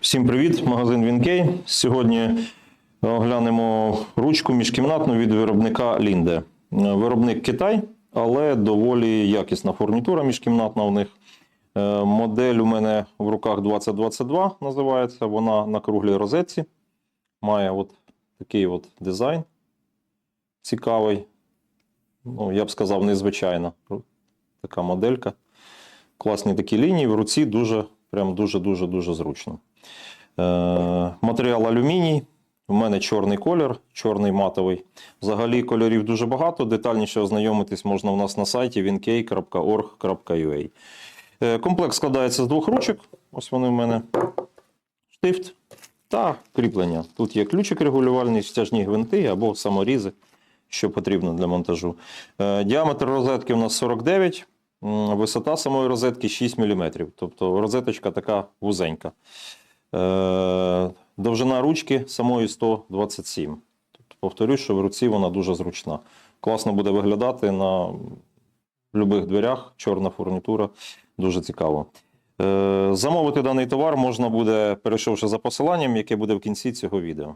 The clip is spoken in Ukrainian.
Всім привіт, магазин Вінкей. Сьогодні оглянемо ручку міжкімнатну від виробника Лінде. Е, Виробник Китай, але доволі якісна фурнітура міжкімнатна у них. Е, Модель у мене в руках 2022 називається. Вона на круглій розетці. Має от такий от дизайн цікавий. Ну, я б сказав, незвичайна така моделька. Класні такі лінії. В руці дуже, прям дуже-дуже дуже зручно. Е, матеріал алюміній. У мене чорний колір, чорний матовий. Взагалі кольорів дуже багато. Детальніше ознайомитись можна у нас на сайті winkey.org.ua. Е, комплект складається з двох ручок. Ось вони в мене. Штифт та кріплення. Тут є ключик регулювальний, стяжні гвинти або саморізи, що потрібно для монтажу. Е, діаметр розетки у нас 49, висота самої розетки 6 мм. Тобто розеточка така вузенька. Е, довжина ручки самої 127. Тобто, повторюсь, що в руці вона дуже зручна. Класно буде виглядати на будь-яких дверях, чорна фурнітура. Дуже цікаво. Е, замовити даний товар можна буде, перейшовши за посиланням, яке буде в кінці цього відео.